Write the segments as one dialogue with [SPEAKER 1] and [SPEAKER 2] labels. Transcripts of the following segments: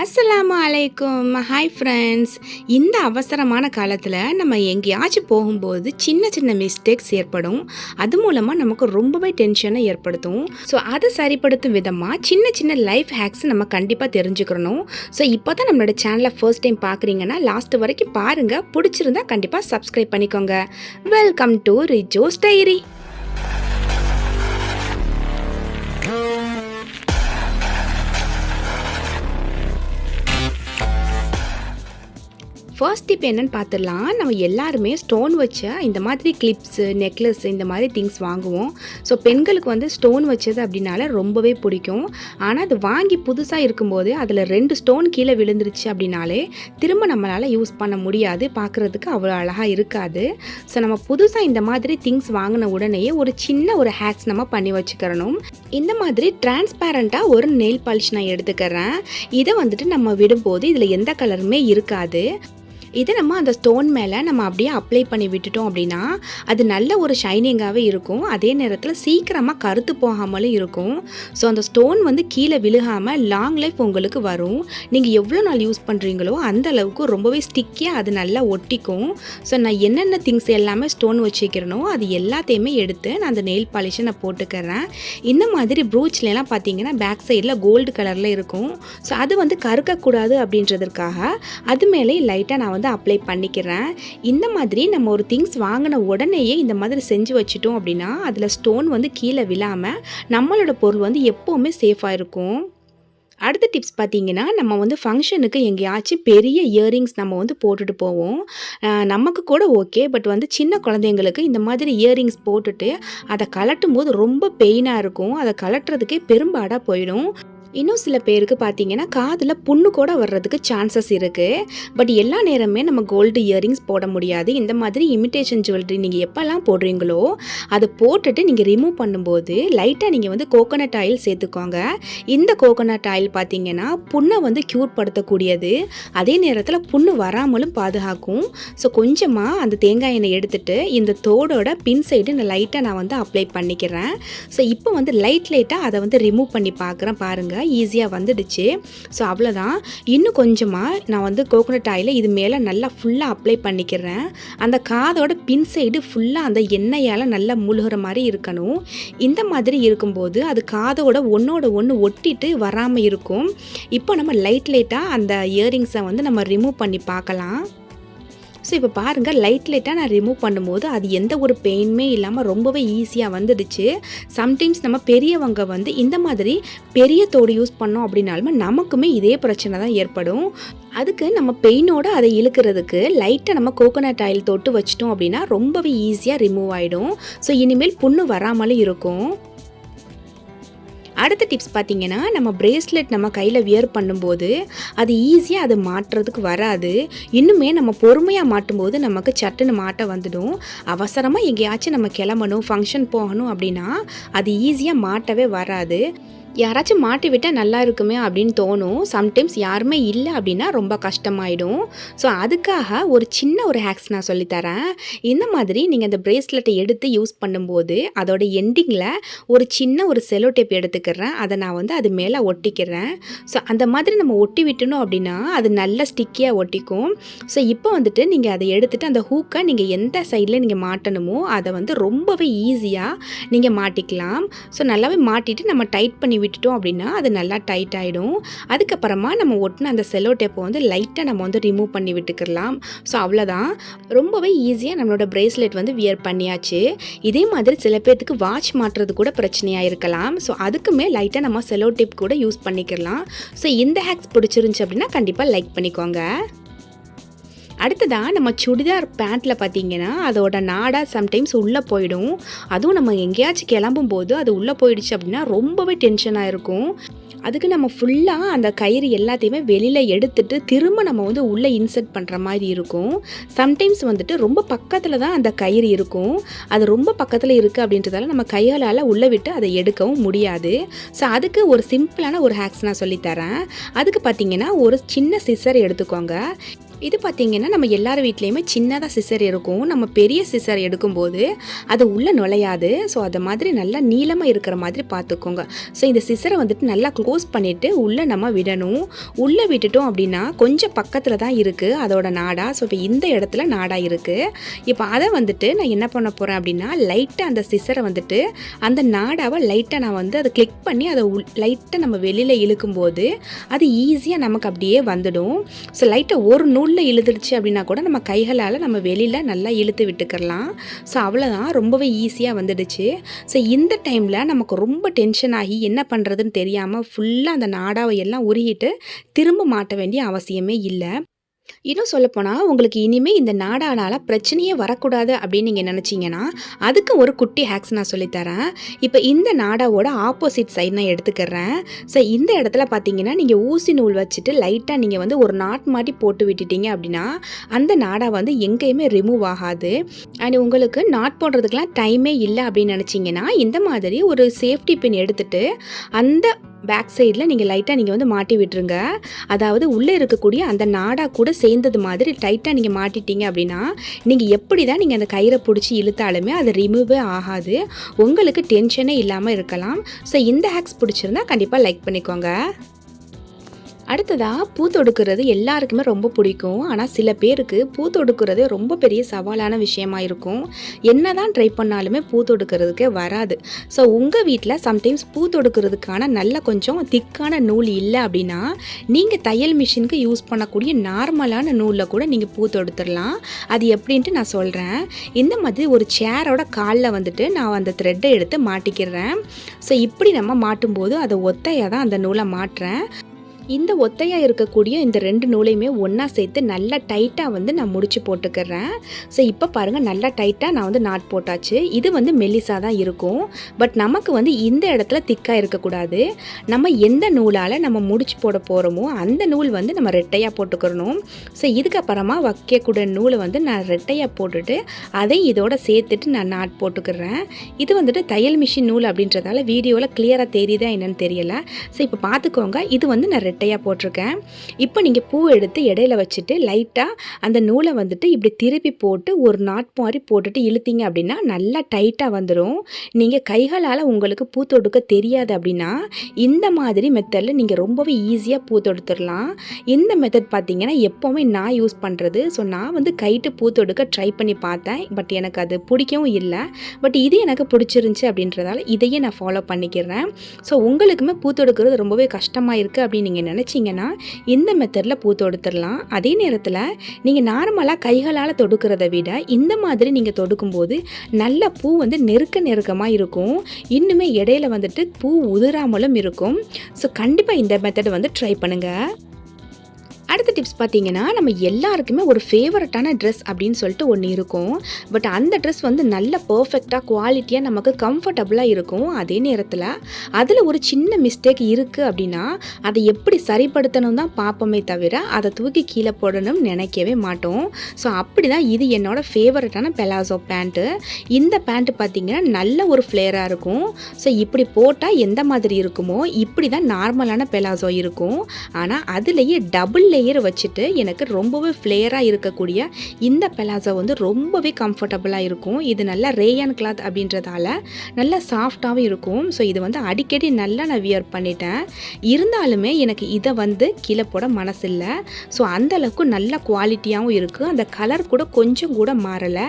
[SPEAKER 1] அஸ்ஸலாமு அலைக்கும். Hi friends இந்த அவசரமான காலத்தில் நம்ம எங்கேயாச்சும் போகும்போது சின்ன சின்ன மிஸ்டேக்ஸ் ஏற்படும். அது மூலமாக நமக்கு ரொம்பவே டென்ஷனை ஏற்படுத்தும். ஸோ அதை சரிப்படுத்தும் விதமாக சின்ன சின்ன லைஃப் ஹேக்ஸ் நம்ம கண்டிப்பாக தெரிஞ்சுக்கணும் ஸோ இப்போ தான் நம்மளோட சேனலை ஃபர்ஸ்ட் டைம் பார்க்குறீங்கன்னா லாஸ்ட் வரைக்கும் பாருங்கள் பிடிச்சிருந்தா கண்டிப்பாக சப்ஸ்கிரைப் பண்ணிக்கோங்க. Welcome to Rijo's diary first tip என்னன்னு பார்த்துடலாம் நம்ம எல்லாருமே ஸ்டோன் வச்ச இந்த மாதிரி கிளிப்ஸு நெக்லஸ் இந்த மாதிரி திங்ஸ் வாங்குவோம். ஸோ பெண்களுக்கு வந்து ஸ்டோன் வச்சது அப்படின்னால ரொம்பவே பிடிக்கும். ஆனால் அது வாங்கி புதுசாக இருக்கும்போது அதில் ரெண்டு ஸ்டோன் கீழே விழுந்துருச்சு அப்படின்னாலே திரும்ப நம்மளால் யூஸ் பண்ண முடியாது. பார்க்குறதுக்கு அவ்வளோ அழகாக இருக்காது. ஸோ நம்ம புதுசாக இந்த மாதிரி திங்ஸ் வாங்கின உடனேயே ஒரு சின்ன ஒரு ஹேக்ஸ் நம்ம பண்ணி வச்சுக்கிறணும். இந்த மாதிரி டிரான்ஸ்பேரண்ட்டாக ஒரு நெயில் பாலிஷ் நான் எடுத்துக்கிறேன். இதை வந்துட்டு நம்ம விடும்போது இதில் எந்த கலருமே இருக்காது. இதை நம்ம அந்த ஸ்டோன் மேலே நம்ம அப்படியே அப்ளை பண்ணி விட்டுட்டோம் அப்படின்னா அது நல்ல ஒரு ஷைனிங்காகவே இருக்கும். அதே நேரத்தில் சீக்கிரமாக கருத்து போகாமலும் இருக்கும். ஸோ அந்த ஸ்டோன் வந்து கீழே விழுகாமல் லாங் லைஃப் உங்களுக்கு வரும். நீங்கள் எவ்வளோ நாள் யூஸ் பண்ணுறீங்களோ அந்த அளவுக்கு ரொம்பவே ஸ்டிக்கியாக அது நல்லா ஒட்டிக்கும். ஸோ நான் என்னென்ன திங்ஸ் எல்லாமே ஸ்டோன் வச்சுக்கிறனோ அது எல்லாத்தையுமே எடுத்து நான் அந்த நெயில் பாலிஷை நான் போட்டுக்கிறேன். இந்த மாதிரி ப்ரூச்லலாம் பார்த்தீங்கன்னா பேக் சைடில் கோல்டு கலரில் இருக்கும். ஸோ அது வந்து கருக்கக்கூடாது அப்படின்றதுக்காக அது மேலே லைட்டாக நான் வந்து அப்ளை பண்ணிக்கிறேன். இந்த மாதிரி நம்ம ஒரு திங்ஸ் வாங்கின உடனேயே இந்த மாதிரி செஞ்சு வச்சுட்டோம் அப்படின்னா அதில் ஸ்டோன் வந்து கீழே விழாமல் நம்மளோட பொருள் வந்து எப்போவுமே சேஃபாக இருக்கும். அடுத்த டிப்ஸ் பார்த்தீங்கன்னா நம்ம வந்து ஃபங்க்ஷனுக்கு எங்கேயாச்சும் பெரிய இயரிங்ஸ் நம்ம வந்து போட்டுட்டு போவோம். நமக்கு கூட ஓகே பட் வந்து சின்ன குழந்தைங்களுக்கு இந்த மாதிரி இயரிங்ஸ் போட்டுட்டு அதை கலட்டும் போது ரொம்ப பெயினாக இருக்கும். அதை கலட்டுறதுக்கே பெரும்பாடாக போயிடும். இன்னும் சில பேருக்கு பார்த்தீங்கன்னா காதில் புண்ணு கூட வர்றதுக்கு சான்சஸ் இருக்குது பட் எல்லா நேரமே நம்ம கோல்டு இயரிங்ஸ் போட முடியாது. இந்த மாதிரி இமிட்டேஷன் ஜுவல்லரி நீங்கள் எப்போல்லாம் போடுறீங்களோ அதை போட்டுட்டு நீங்கள் ரிமூவ் பண்ணும்போது லைட்டாக நீங்கள் வந்து கோகோனட் ஆயில் சேர்த்துக்கோங்க. இந்த கோகோனட் ஆயில் பார்த்தீங்கன்னா புண்ணை வந்து க்யூர் படுத்தக்கூடியது. அதே நேரத்தில் புண்ணு வராமலும் பாதுகாக்கும். ஸோ கொஞ்சமாக அந்த தேங்காய் எண்ணெய் எடுத்துட்டு இந்த தோடோட பின் சைடு இந்த லைட்டாக நான் வந்து அப்ளை பண்ணிக்கிறேன். ஸோ இப்போ வந்து லைட் லைட்டாக அதை வந்து ரிமூவ் பண்ணி பார்க்குறேன் பாருங்கள் ஈஸியாக வந்துடுச்சு. ஸோ அவ்வளோதான் இன்னும் கொஞ்சமாக நான் வந்து கோகோனட் ஆயில் இது மேலே நல்லா ஃபுல்லாக அப்ளை பண்ணிக்கிறேன். அந்த காதோட பின் சைடு ஃபுல்லாக அந்த எண்ணெயால் நல்லா முழுகிற மாதிரி இருக்கணும். இந்த மாதிரி இருக்கும்போது அது காதோட ஒன்றோட ஒன்று ஒட்டிட்டு வராமல் இருக்கும். இப்போ நம்ம லைட் லைட்டாக அந்த இயரிங்ஸை வந்து நம்ம ரிமூவ் பண்ணி பார்க்கலாம். ஸோ இப்போ பாருங்கள் லைட் லைட்டாக நான் ரிமூவ் பண்ணும்போது அது எந்த ஒரு பெயினுமே இல்லாமல் ரொம்பவே ஈஸியாக வந்துடுச்சு. சம்டைம்ஸ் நம்ம பெரியவங்க வந்து இந்த மாதிரி பெரிய தோடு யூஸ் பண்ணோம் அப்படின்னாலுமே நமக்குமே இதே பிரச்சனை தான் ஏற்படும். அதுக்கு நம்ம பெயினோட அதை இழுக்கிறதுக்கு லைட்டாக நம்ம கோகோனட் ஆயில் தொட்டு வச்சிட்டோம் அப்படின்னா ரொம்பவே ஈஸியாக ரிமூவ் ஆகிடும் ஸோ இனிமேல் புண்ணு வராமலும் இருக்கும். அடுத்த டிப்ஸ் பார்த்தீங்கன்னா நம்ம பிரேஸ்லெட் நம்ம கையில் வியர் பண்ணும்போது அது ஈஸியாக அது மாட்டுறதுக்கு வராது. இன்னுமே நம்ம பொறுமையாக மாட்டும்போது நமக்கு சட்டுன்னு மாட்ட வந்துடும். அவசரமாக எங்கேயாச்சும் நம்ம கிளம்பணும் ஃபங்க்ஷன் போகணும் அப்படின்னா அது ஈஸியாக மாட்டவே வராது. யாராச்சும் மாட்டி விட்டால் நல்லா இருக்குமே அப்படின்னு தோணும். சம்டைம்ஸ் யாருமே இல்லை அப்படின்னா ரொம்ப கஷ்டமாயிடும். ஸோ அதுக்காக ஒரு சின்ன ஒரு ஹேக்ஸ் நான் சொல்லித்தரேன் இந்த மாதிரி நீங்கள் அந்த ப்ரேஸ்லெட்டை எடுத்து யூஸ் பண்ணும்போது அதோட எண்டிங்கில் ஒரு சின்ன ஒரு செலோ டேப் எடுத்துக்கிறேன். அதை நான் வந்து அது மேலே ஒட்டிக்கிறேன். ஸோ அந்த மாதிரி நம்ம ஒட்டி விட்டணும் அப்படின்னா அது நல்ல ஸ்டிக்கியாக ஒட்டிக்கும். ஸோ இப்போ வந்துட்டு நீங்கள் அதை எடுத்துகிட்டு அந்த ஹூக்கை நீங்கள் எந்த சைடில் நீங்கள் மாட்டணுமோ அதை வந்து ரொம்பவே ஈஸியாக நீங்கள் மாட்டிக்கலாம். ஸோ நல்லாவே மாட்டிட்டு நம்ம டைட் பண்ணி விட்டுட்டோம் அப்படின்னா அது நல்லா டைட் ஆகிடும் அதுக்கப்புறமா நம்ம ஒட்டின அந்த செல்லோ டேப்பை வந்து லைட்டாக நம்ம வந்து ரிமூவ் பண்ணி விட்டுக்கலாம் ஸோ அவ்வளோதான் ரொம்பவே ஈஸியாக நம்மளோட ப்ரேஸ்லெட் வந்து வியர் பண்ணியாச்சு. இதே மாதிரி சில பேர்த்துக்கு வாட்ச் மாட்டுறது கூட பிரச்சனையாக இருக்கலாம். ஸோ அதுக்குமே லைட்டாக நம்ம செலோ டேப் கூட யூஸ் பண்ணிக்கலாம் ஸோ இந்த ஹேக்ஸ் பிடிச்சிருந்துச்சி அப்படின்னா கண்டிப்பாக லைக் பண்ணிக்கோங்க. அடுத்ததாக நம்ம சுடிதார் பேண்ட்டில் பார்த்தீங்கன்னா அதோட நாடாக சம்டைம்ஸ் உள்ளே போயிடும். அதுவும் நம்ம எங்கேயாச்சும் கிளம்பும் போது அது உள்ளே போயிடுச்சு அப்படின்னா ரொம்பவே டென்ஷனாக இருக்கும். அதுக்கு நம்ம ஃபுல்லாக அந்த கயிறு எல்லாத்தையுமே வெளியில் எடுத்துட்டு திரும்ப நம்ம வந்து உள்ளே இன்சர்ட் பண்ணுற மாதிரி இருக்கும். சம்டைம்ஸ் வந்துட்டு ரொம்ப பக்கத்தில் தான் அந்த கயிறு இருக்கும். அது ரொம்ப பக்கத்தில் இருக்குது அப்படின்றதால நம்ம கையால் உள்ளே விட்டு அதை எடுக்கவும் முடியாது. ஸோ அதுக்கு ஒரு சிம்பிளான ஒரு ஹேக்ஸ் நான் சொல்லித்தரேன் அதுக்கு பார்த்தீங்கன்னா ஒரு சின்ன சிசர் எடுத்துக்கோங்க. இது பார்த்தீங்கன்னா நம்ம எல்லார் வீட்லேயுமே சின்னதாக சிசர் இருக்கும் நம்ம பெரிய சிசர் எடுக்கும்போது அது உள்ளே நுழையாது. ஸோ அது மாதிரி நல்லா நீளமாக இருக்கிற மாதிரி பார்த்துக்கோங்க ஸோ இந்த சிசரை வந்துட்டு நல்லா க்ளோஸ் பண்ணிவிட்டு உள்ளே நம்ம விடணும். உள்ளே விட்டுட்டோம் அப்படின்னா கொஞ்சம் பக்கத்தில் தான் இருக்குது அதோட நாடா. ஸோ இப்போ இந்த இடத்துல நாடா இருக்குது இப்போ அதை வந்துட்டு நான் என்ன பண்ண போகிறேன் அப்படின்னா லைட்டாக அந்த சிசரை வந்துட்டு அந்த நாடாவை லைட்டாக நான் வந்து அதை கிளிக் பண்ணி அதை லைட்டாக நம்ம வெளியில் இழுக்கும்போது அது ஈஸியாக நமக்கு அப்படியே வந்துடும். ஸோ லைட்டாக ஒரு நூல் நூலில் இழுத்துடுச்சு அப்படின்னா கூட நம்ம கைகளால் நம்ம வெளியில் நல்லா இழுத்து விட்டுக்கிறலாம். ஸோ அவ்வளோதான் ரொம்பவே ஈஸியாக வந்துடுச்சு. ஸோ இந்த டைமில் நமக்கு ரொம்ப டென்ஷன் ஆகி என்ன பண்ணுறதுன்னு தெரியாமல் ஃபுல்லாக அந்த நாடாவை எல்லாம் உருகிட்டு திரும்ப மாட்ட வேண்டிய அவசியமே இல்லை. இன்னும் சொல்லப்போனால் உங்களுக்கு இனிமேல் இந்த நாடானால் பிரச்சனையே வரக்கூடாது அப்படின்னு நீங்கள் நினச்சிங்கன்னா அதுக்கு ஒரு குட்டி ஹேக்ஸ் நான் சொல்லித்தரேன் இப்போ இந்த நாடாவோட ஆப்போசிட் சைட் நான் எடுத்துக்கிறேன். ஸோ இந்த இடத்துல பார்த்தீங்கன்னா நீங்கள் ஊசி நூல் வச்சுட்டு லைட்டாக நீங்கள் வந்து ஒரு நாட் மாட்டி போட்டு விட்டுட்டீங்க அப்படின்னா அந்த நாடா வந்து எங்கேயுமே ரிமூவ் ஆகாது. அண்ட் உங்களுக்கு நாட் போடுறதுக்கெலாம் டைமே இல்லை அப்படின்னு நினச்சிங்கன்னா இந்த மாதிரி ஒரு சேஃப்டி பின் எடுத்துகிட்டு அந்த பேக் சைடில் நீங்கள் லைட்டாக நீங்கள் வந்து மாட்டி விட்டுருங்க. அதாவது உள்ளே இருக்கக்கூடிய அந்த நாடா கூட சேர்ந்தது மாதிரி டைட்டாக நீங்கள் மாட்டிட்டீங்க அப்படின்னா நீங்கள் எப்படி தான் நீங்கள் அந்த கயிறை பிடிச்சி இழுத்தாலுமே அது ரிமூவே ஆகாது. உங்களுக்கு டென்ஷனே இல்லாமல் இருக்கலாம். ஸோ இந்த ஹேக்ஸ் பிடிச்சிருந்தா கண்டிப்பாக லைக் பண்ணிக்கோங்க. அடுத்ததாக பூ தொடுக்கிறது எல்லாருக்குமே ரொம்ப பிடிக்கும். ஆனால் சில பேருக்கு பூ தொடுக்கிறது ரொம்ப பெரிய சவாலான விஷயமா இருக்கும். என்ன தான் ட்ரை பண்ணாலுமே பூ தொடுக்கிறதுக்கு வராது. ஸோ உங்கள் வீட்டில் சம்டைம்ஸ் பூ தொடுக்கிறதுக்கான நல்ல கொஞ்சம் திக்கான நூல் இல்லை அப்படின்னா நீங்கள் தையல் மிஷினுக்கு யூஸ் பண்ணக்கூடிய நார்மலான நூலில் கூட நீங்கள் பூ தொடுத்துடலாம். அது எப்படின்ட்டு நான் சொல்கிறேன் இந்த மாதிரி ஒரு சேரோட காலில் வந்துட்டு நான் அந்த த்ரெட்டை எடுத்து மாட்டிக்கிறேன். ஸோ இப்படி நம்ம மாட்டும்போது அதை ஒத்தையாக தான் அந்த நூலை மாட்டுறேன். இந்த ஒத்தையாக இருக்கக்கூடிய இந்த ரெண்டு நூலையுமே ஒன்றா சேர்த்து நல்லா டைட்டாக வந்து நான் முடிச்சு போட்டுக்கிறேன். ஸோ இப்போ பாருங்கள் நல்லா டைட்டாக நான் வந்து நாட் போட்டாச்சு. இது வந்து மெல்லிசாக தான் இருக்கும். பட் நமக்கு வந்து இந்த இடத்துல திக்காக இருக்கக்கூடாது. நம்ம எந்த நூலால் நம்ம முடிச்சு போட போகிறோமோ அந்த நூல் வந்து நம்ம ரெட்டையாக போட்டுக்கிறணும். ஸோ இதுக்கப்புறமா வைக்கக்கூடிய நூலை வந்து நான் ரெட்டையாக போட்டுட்டு அதை இதோட சேர்த்துட்டு நான் நாட் போட்டுக்கிறேன். இது வந்துட்டு தையல் மிஷின் நூல் அப்படின்றதால வீடியோவில் கிளியராக தெரியுதா என்னன்னு தெரியலை. ஸோ இப்போ பார்த்துக்கோங்க இது வந்து நான் ரெட்டையாக போட்டிருக்கேன். இப்போ நீங்கள் பூ எடுத்து இடையில வச்சுட்டு லைட்டாக அந்த நூலை வந்துட்டு இப்படி திருப்பி போட்டு ஒரு நாட் மாதிரி போட்டுட்டு இழுத்தீங்க அப்படின்னா நல்லா டைட்டாக வந்துடும் நீங்கள் கைகளால் உங்களுக்கு பூ தொடுக்க தெரியாது அப்படின்னா இந்த மாதிரி மெத்தடில் நீங்கள் ரொம்பவே ஈஸியாக பூ தொடுத்துடலாம். இந்த மெத்தட் பார்த்தீங்கன்னா எப்போவுமே நான் யூஸ் பண்ணுறது ஸோ நான் வந்து கைட்டு பூ தொடுக்க ட்ரை பண்ணி பார்த்தேன். பட் எனக்கு அது பிடிக்கவும் இல்லை. பட் இது எனக்கு பிடிச்சிருந்துச்சி அப்படின்றதால இதையே நான் ஃபாலோ பண்ணிக்கிறேன். ஸோ உங்களுக்குமே பூ தொடுக்கிறது ரொம்பவே கஷ்டமாக இருக்குது அப்படின்னு நீங்கள் நினச்சிங்கன்னா இந்த மெத்தடில் பூ தொடுத்துடலாம். அதே நேரத்தில் நீங்கள் நார்மலாக கைகளால் தொடுக்கிறத விட இந்த மாதிரி நீங்கள் தொடுக்கும்போது நல்ல பூ வந்து நெருக்க நெருக்கமாக இருக்கும். இன்னுமே இடையில வந்துட்டு பூ உதிராமலும் இருக்கும். ஸோ கண்டிப்பாக இந்த மெத்தடை வந்து ட்ரை பண்ணுங்கள் அடுத்த டிப்ஸ் பார்த்தீங்கன்னா நம்ம எல்லாருக்குமே ஒரு ஃபேவரட்டான ட்ரெஸ் அப்படின்னு சொல்லிட்டு ஒன்று இருக்கும். பட் அந்த ட்ரெஸ் வந்து நல்ல பர்ஃபெக்டாக குவாலிட்டியாக நமக்கு கம்ஃபர்டபுளாக இருக்கும் அதே நேரத்தில். அதில் ஒரு சின்ன மிஸ்டேக் இருக்குது அப்படின்னா அதை எப்படி சரிப்படுத்தணும் தான் பார்ப்போமே தவிர அதை தூக்கி கீழே போடணும்னு நினைக்கவே மாட்டோம். ஸோ அப்படி தான் இது என்னோடய ஃபேவரட்டான பெலாசோ பேண்ட்டு இந்த பேண்ட்டு பார்த்தீங்கன்னா நல்ல ஒரு ஃப்ளேராக இருக்கும். ஸோ இப்படி போட்டால் எந்த மாதிரி இருக்குமோ இப்படி தான் நார்மலான பெலாசோ இருக்கும். ஆனால் அதுலேயே டபுள் லேயர் வச்சுட்டு எனக்கு ரொம்பவே ஃப்ளேயராக இருக்கக்கூடிய இந்த பெலாசோ வந்து ரொம்பவே கம்ஃபர்டபுளாக இருக்கும். இது நல்லா ரேயான் கிளாத் அப்படின்றதால நல்லா சாஃப்டாகவும் இருக்கும். ஸோ இது வந்து அடிக்கடி நல்லா நான் வியர் பண்ணிட்டேன். இருந்தாலுமே எனக்கு இதை வந்து கீழே போட மனசில்லை. ஸோ அந்தளவுக்கு நல்ல குவாலிட்டியாகவும் இருக்குது அந்த கலர் கூட கொஞ்சம் கூட மாறலை.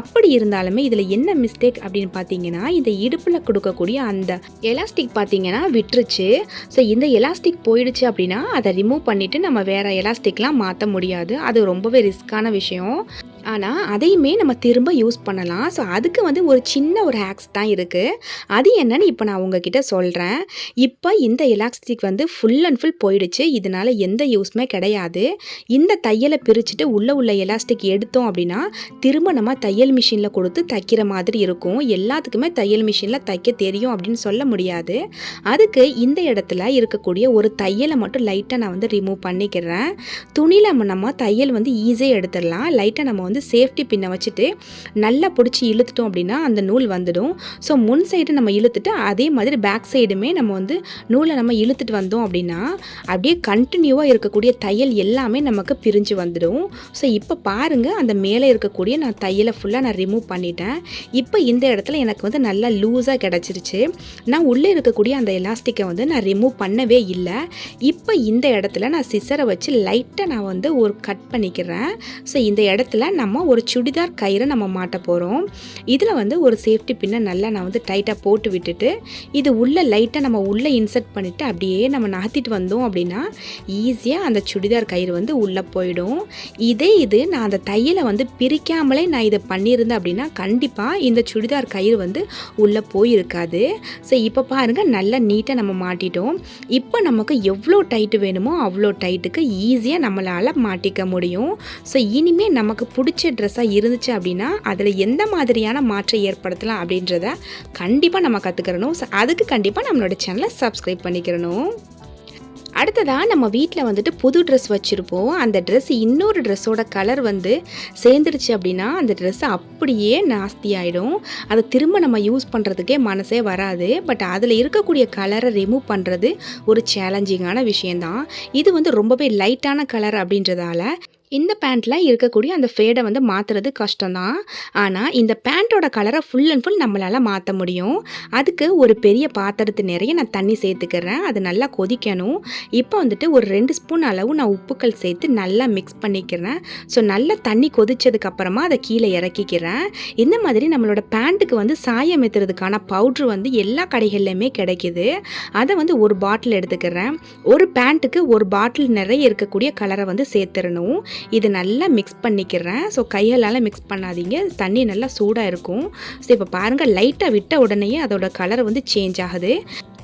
[SPEAKER 1] அப்படி இருந்தாலுமே இதில் என்ன மிஸ்டேக் அப்படின்னு பார்த்தீங்கன்னா இந்த இடுப்பில் கொடுக்கக்கூடிய அந்த எலாஸ்டிக் பார்த்தீங்கன்னா விட்டுருச்சு. ஸோ இந்த எலாஸ்டிக் போயிடுச்சு அப்படின்னா அதை ரிமூவ் பண்ணிவிட்டு நம்ம வேறு எலாஸ்டிக்லாம் மாற்ற முடியாது. அது ரொம்பவே ரிஸ்க்கான விஷயம். ஆனால் அதையுமே நம்ம திரும்ப யூஸ் பண்ணலாம். ஸோ அதுக்கு வந்து ஒரு சின்ன ஒரு ஹேக்ஸ் தான் இருக்குது அது என்னன்னு இப்போ நான் உங்ககிட்ட சொல்கிறேன் இப்போ இந்த எலாஸ்டிக் வந்து ஃபுல் அண்ட் ஃபுல் போயிடுச்சு. இதனால் எந்த யூஸ்மே கிடையாது. இந்த தையலை பிரிச்சுட்டு உள்ளே உள்ள எலாஸ்டிக் எடுத்தோம் அப்படின்னா திரும்ப நம்ம தையல் மிஷினில் கொடுத்து தைக்கிற மாதிரி இருக்கும். எல்லாத்துக்குமே தையல் மிஷினில் தைக்க தெரியும் அப்படின்னு சொல்ல முடியாது. அதுக்கு இந்த இடத்துல இருக்கக்கூடிய ஒரு தையலை மட்டும் லைட்டாக நான் வந்து ரிமூவ் பண்ணிக்கிறேன். துணியில் நம்ம தையல் வந்து ஈஸியாக எடுத்துடலாம். லைட்டாக நம்ம வந்து வந்து சேஃப்டி பின்னை வச்சுட்டு நல்லா பிடிச்சி இழுத்துட்டோம் அப்படின்னா அந்த நூல் வந்துடும். ஸோ முன் சைடு நம்ம இழுத்துட்டு அதே மாதிரி பேக் சைடுமே நம்ம வந்து நூலை நம்ம இழுத்துட்டு வந்தோம் அப்படின்னா அப்படியே கண்டினியூவாக இருக்கக்கூடிய தையல் எல்லாமே நமக்கு பிரிஞ்சு வந்துடும். ஸோ இப்போ பாருங்கள் அந்த மேலே இருக்கக்கூடிய நான் தையலை ஃபுல்லாக நான் ரிமூவ் பண்ணிட்டேன். இப்போ இந்த இடத்துல எனக்கு வந்து நல்லா லூஸாக கிடச்சிருச்சு. நான் உள்ளே இருக்கக்கூடிய அந்த எலாஸ்டிக்கை வந்து நான் ரிமூவ் பண்ணவே இல்லை. இப்போ இந்த இடத்துல நான் சிசரை வச்சு லைட்டாக நான் வந்து ஒரு கட் பண்ணிக்கிறேன். ஸோ இந்த இடத்துல நான் நம்ம ஒரு சுடிதார் கயிறை நம்ம மாட்ட போகிறோம் இதில் வந்து ஒரு சேஃப்டி பின்னை நல்லா நான் வந்து டைட்டாக போட்டு விட்டுட்டு இது உள்ளே லைட்டாக நம்ம உள்ளே இன்சர்ட் பண்ணிவிட்டு அப்படியே நம்ம நகர்த்திட்டு வந்தோம் அப்படின்னா ஈஸியாக அந்த சுடிதார் கயிறு வந்து உள்ளே போயிடும். இதே இது நான் அந்த தையலை வந்து பிரிக்காமலே நான் இதை பண்ணியிருந்தேன் அப்படின்னா கண்டிப்பாக இந்த சுடிதார் கயிறு வந்து உள்ளே போயிருக்காது. ஸோ இப்போ பாருங்கள் நல்லா நீட்டாக நம்ம மாட்டிட்டோம். இப்போ நமக்கு எவ்வளோ டைட்டு வேணுமோ அவ்வளோ டைட்டுக்கு ஈஸியாக நம்மளால் மாட்டிக்க முடியும். ஸோ இனிமேல் நமக்கு பிடிச்ச பிடிச்ச ட்ரெஸ்ஸாக இருந்துச்சு அப்படின்னா அதில் எந்த மாதிரியான மாற்றம் ஏற்படுத்தலாம் அப்படின்றத கண்டிப்பாக நம்ம கற்றுக்கிறணும் அதுக்கு கண்டிப்பாக நம்மளோட சேனலை சப்ஸ்கிரைப் பண்ணிக்கிறணும் அடுத்ததாக நம்ம வீட்டில் வந்துட்டு புது ட்ரெஸ் வச்சுருப்போம். அந்த ட்ரெஸ் இன்னொரு ட்ரெஸ்ஸோட கலர் வந்து சேர்ந்துருச்சு அப்படின்னா அந்த ட்ரெஸ் அப்படியே நாஸ்தி ஆகிடும் அதை திரும்ப நம்ம யூஸ் பண்ணுறதுக்கே மனசே வராது. பட் அதில் இருக்கக்கூடிய கலரை ரிமூவ் பண்ணுறது ஒரு சேலஞ்சிங்கான விஷயந்தான் இது வந்து ரொம்பவே லைட்டான கலர் அப்படின்றதால இந்த பேண்ட்டில் இருக்கக்கூடிய அந்த ஃபேடை வந்து மாற்றுறது கஷ்டம்தான். ஆனால் இந்த பேண்ட்டோட கலரை ஃபுல் அண்ட் ஃபுல் நம்மளால் மாற்ற முடியும். அதுக்கு ஒரு பெரிய பாத்திரத்து நிறைய நான் தண்ணி சேர்த்துக்கிறேன். அது நல்லா கொதிக்கணும். இப்போ வந்துட்டு ஒரு ரெண்டு ஸ்பூன் அளவு நான் உப்புக்கள் சேர்த்து நல்லா மிக்ஸ் பண்ணிக்கிறேன். ஸோ நல்லா தண்ணி கொதிச்சதுக்கப்புறமா அதை கீழே இறக்கிக்கிறேன். இந்த மாதிரி நம்மளோட பேண்ட்டுக்கு வந்து சாயம் ஏற்றுறதுக்கான பவுட்ரு வந்து எல்லா கடைகள்லையுமே கிடைக்கிது. அதை வந்து ஒரு பாட்டில் எடுத்துக்கிறேன். ஒரு பேண்ட்டுக்கு ஒரு பாட்டில் நிறைய இருக்கக்கூடிய கலரை வந்து சேர்த்துடணும் இது நல்லா மிக்ஸ் பண்ணிக்கிறேன். ஸோ கையால் மிக்ஸ் பண்ணாதீங்க. தண்ணி நல்லா சூடாக இருக்கும் ஸோ இப்போ பாருங்கள் லைட்டாக விட்ட உடனேயே அதோட கலர் வந்து சேஞ்ச் ஆகுது.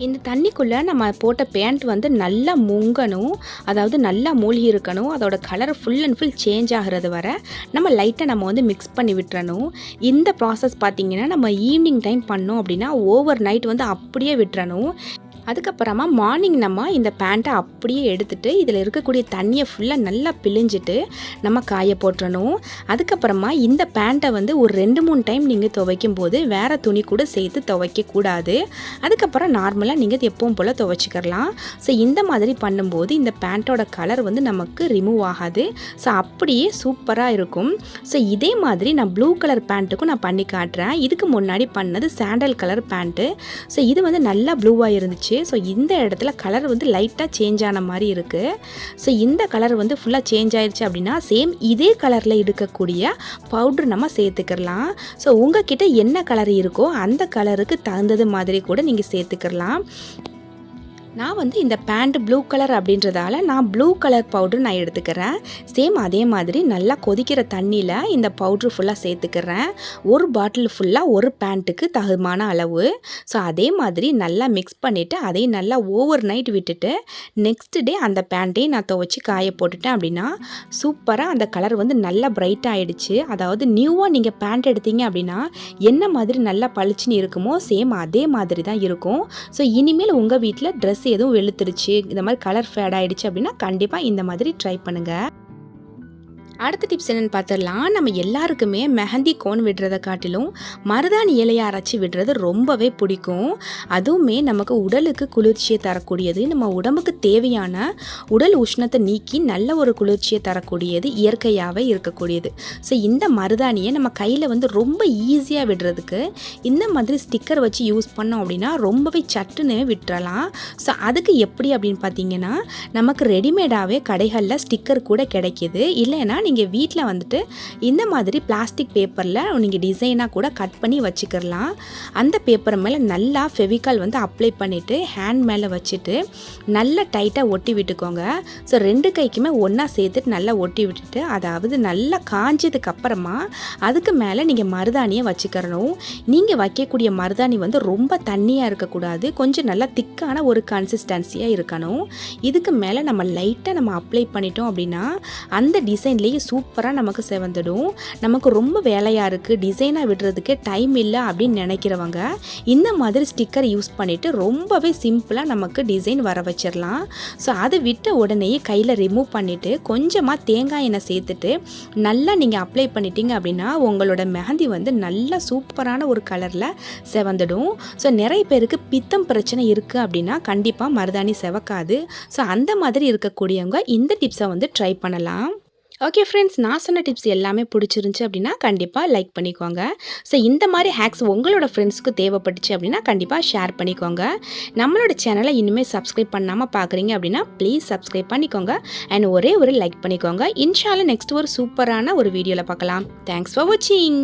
[SPEAKER 1] இந்த தண்ணிக்குள்ளே நம்ம போட்ட பேண்ட் வந்து நல்லா முங்கணும். அதாவது நல்லா மூழ்கி இருக்கணும். அதோட colour full and full change ஆகிறது வர நம்ம லைட்டாக நம்ம வந்து மிக்ஸ் பண்ணி விட்டுறணும். இந்த ப்ராசஸ் பார்த்திங்கன்னா நம்ம ஈவினிங் டைம் பண்ணோம் அப்படின்னா ஓவர் நைட் வந்து அப்படியே விட்டுறணும். அதுக்கப்புறமா மார்னிங் நம்ம இந்த பேண்ட்டை அப்படியே எடுத்துட்டு இதில் இருக்கக்கூடிய தண்ணியை ஃபுல்லாக நல்லா பிழிஞ்சிட்டு நம்ம காய போட்டுறணும். அதுக்கப்புறமா இந்த பேண்ட்டை வந்து ஒரு ரெண்டு மூணு டைம் நீங்கள் துவைக்கும் போது வேறு துணி கூட சேர்த்து துவைக்கக்கூடாது அதுக்கப்புறம் நார்மலாக நீங்கள் எப்பவும் போல் துவைச்சிக்கிறலாம். ஸோ இந்த மாதிரி பண்ணும்போது இந்த பேண்ட்டோட கலர் வந்து நமக்கு ரிமூவ் ஆகாது. ஸோ அப்படியே சூப்பராக இருக்கும். ஸோ இதே மாதிரி நான் ப்ளூ கலர் பேண்ட்டுக்கும் நான் பண்ணி காட்டுறேன். இதுக்கு முன்னாடி பண்ணது சாண்டல் கலர் பேண்ட்டு ஸோ இது வந்து நல்லா ப்ளூவாக இருந்துச்சு. ஸோ இந்த இடத்துல கலர் வந்து லைட்டாக சேஞ்ச் ஆன மாதிரி இருக்குது ஸோ இந்த கலர் வந்து ஃபுல்லாக சேஞ்ச் ஆயிடுச்சு அப்படின்னா சேம் இதே கலரில் எடுக்கக்கூடிய பவுட்ரு நம்ம சேர்த்துக்கிடலாம் ஸோ உங்ககிட்ட என்ன கலர் இருக்கோ அந்த கலருக்கு தகுந்தது மாதிரி கூட நீங்கள் சேர்த்துக்கிடலாம் நான் வந்து இந்த பேண்ட் ப்ளூ கலர் அப்படின்றதால நான் ப்ளூ கலர் பவுட்ரு நான் எடுத்துக்கிறேன். சேம் அதே மாதிரி நல்லா கொதிக்கிற தண்ணியில் இந்த பவுட்ரு ஃபுல்லாக சேர்த்துக்கிறேன். ஒரு பாட்டில் ஃபுல்லாக ஒரு பேண்ட்டுக்கு தகுமான அளவு. ஸோ அதே மாதிரி நல்லா மிக்ஸ் பண்ணிவிட்டு அதையும் நல்லா ஓவர் நைட் விட்டுட்டு நெக்ஸ்ட் டே அந்த பேண்ட்டையும் நான் துவைச்சி காய போட்டுட்டேன் அப்படின்னா சூப்பராக அந்த கலர் வந்து நல்லா பிரைட் ஆகிடுச்சு அதாவது நியூவாக நீங்கள் பேண்ட் எடுத்தீங்க அப்படின்னா என்ன மாதிரி நல்லா பளிச்சுன்னு இருக்குமோ சேம் அதே மாதிரி தான் இருக்கும். ஸோ இனிமேல் உங்கள் வீட்டில் ட்ரெஸ் எதுவும் வெளுத்துருச்சு இந்த மாதிரி கலர் ஃபேட் ஆகிடுச்சு அப்படின்னா கண்டிப்பாக இந்த மாதிரி ட்ரை பண்ணுங்கள் அடுத்த டிப்ஸ் என்னென்னு பார்த்துடலாம். நம்ம எல்லாருக்குமே மெஹந்தி கோன் விடுறதை காட்டிலும் மருதாணி இலையை அரைச்சி விடுறது ரொம்பவே பிடிக்கும். அதுவுமே நமக்கு உடலுக்கு குளிர்ச்சியை தரக்கூடியது. நம்ம உடம்புக்கு தேவையான உடல் உஷ்ணத்தை நீக்கி நல்ல ஒரு குளிர்ச்சியை தரக்கூடியது இயற்கையாகவே இருக்கக்கூடியது. ஸோ இந்த மருதாணியை நம்ம கையில் வந்து ரொம்ப ஈஸியாக விடுறதுக்கு இந்த மாதிரி ஸ்டிக்கர் வச்சு யூஸ் பண்ணோம் அப்படின்னா ரொம்பவே சட்டுன்னு விட்டுறலாம். ஸோ அதுக்கு எப்படி அப்படின்னு பார்த்தீங்கன்னா நமக்கு ரெடிமேடாகவே கடைகளில் ஸ்டிக்கர் கூட கிடைக்கிது. இல்லைன்னா நீங்கள் வீட்டில் வந்துட்டு இந்த மாதிரி பிளாஸ்டிக் பேப்பரில் நீங்கள் டிசைனாக கூட கட் பண்ணி வச்சுக்கிறலாம் அந்த பேப்பர் மேலே நல்லா ஃபெவிகால் வந்து அப்ளை பண்ணிவிட்டு ஹேண்ட் மேலே வச்சுட்டு நல்லா டைட்டாக ஒட்டி விட்டுக்கோங்க. ஸோ ரெண்டு கைக்குமே ஒன்றா சேர்த்துட்டு நல்லா ஒட்டி விட்டுட்டு அதாவது நல்லா காஞ்சதுக்கு அப்புறமா அதுக்கு மேலே நீங்கள் மருதாணியை வச்சுக்கிறணும் நீங்கள் வைக்கக்கூடிய மருதாணி வந்து ரொம்ப தண்ணியாக இருக்கக்கூடாது. கொஞ்சம் நல்லா திக்கான ஒரு கன்சிஸ்டன்சியாக இருக்கணும். இதுக்கு மேலே நம்ம லைட்டாக நம்ம அப்ளை பண்ணிட்டோம் அப்படின்னா அந்த டிசைன்லேயே சூப்பராக நமக்கு செவந்துடும். நமக்கு ரொம்ப வேலையாக இருக்குது டிசைனாக விடுறதுக்கு டைம் இல்லை அப்படின்னு நினைக்கிறவங்க இந்த மாதிரி ஸ்டிக்கர் யூஸ் பண்ணிவிட்டு ரொம்பவே சிம்பிளாக நமக்கு டிசைன் வர வச்சிடலாம் ஸோ அதை விட்ட உடனே கையில் ரிமூவ் பண்ணிவிட்டு கொஞ்சமாக தேங்காய் எண்ணெய் சேர்த்துட்டு நல்லா நீங்கள் அப்ளை பண்ணிட்டீங்க அப்படின்னா உங்களோட மெஹந்தி வந்து நல்லா சூப்பரான ஒரு கலரில் செவந்துடும். ஸோ நிறைய பேருக்கு பித்தம் பிரச்சனை இருக்குது அப்படின்னா கண்டிப்பாக மருதாணி செவக்காது. ஸோ அந்த மாதிரி இருக்கக்கூடியவங்க இந்த டிப்ஸை வந்து ட்ரை பண்ணலாம். ஓகே ஃப்ரெண்ட்ஸ் நான் சொன்ன டிப்ஸ் எல்லாமே பிடிச்சிருந்துச்சி அப்படின்னா கண்டிப்பாக லைக் பண்ணிக்கோங்க. ஸோ இந்த மாதிரி ஹேக்ஸ் உங்களோட ஃப்ரெண்ட்ஸ்க்கு தேவைப்பட்டுச்சு அப்படின்னா கண்டிப்பாக ஷேர் பண்ணிக்கோங்க. நம்மளோட சேனலை இனிமேல் சப்ஸ்கிரைப் பண்ணாமல் பார்க்குறீங்க அப்படின்னா ப்ளீஸ் சப்ஸ்கிரைப் பண்ணிக்கோங்க. அண்ட் ஒரே ஒரு லைக் பண்ணிக்கோங்க. இன்ஷால நெக்ஸ்ட் ஒரு சூப்பரான ஒரு வீடியோவில் பார்க்கலாம். தேங்க்ஸ் ஃபார் வாட்சிங்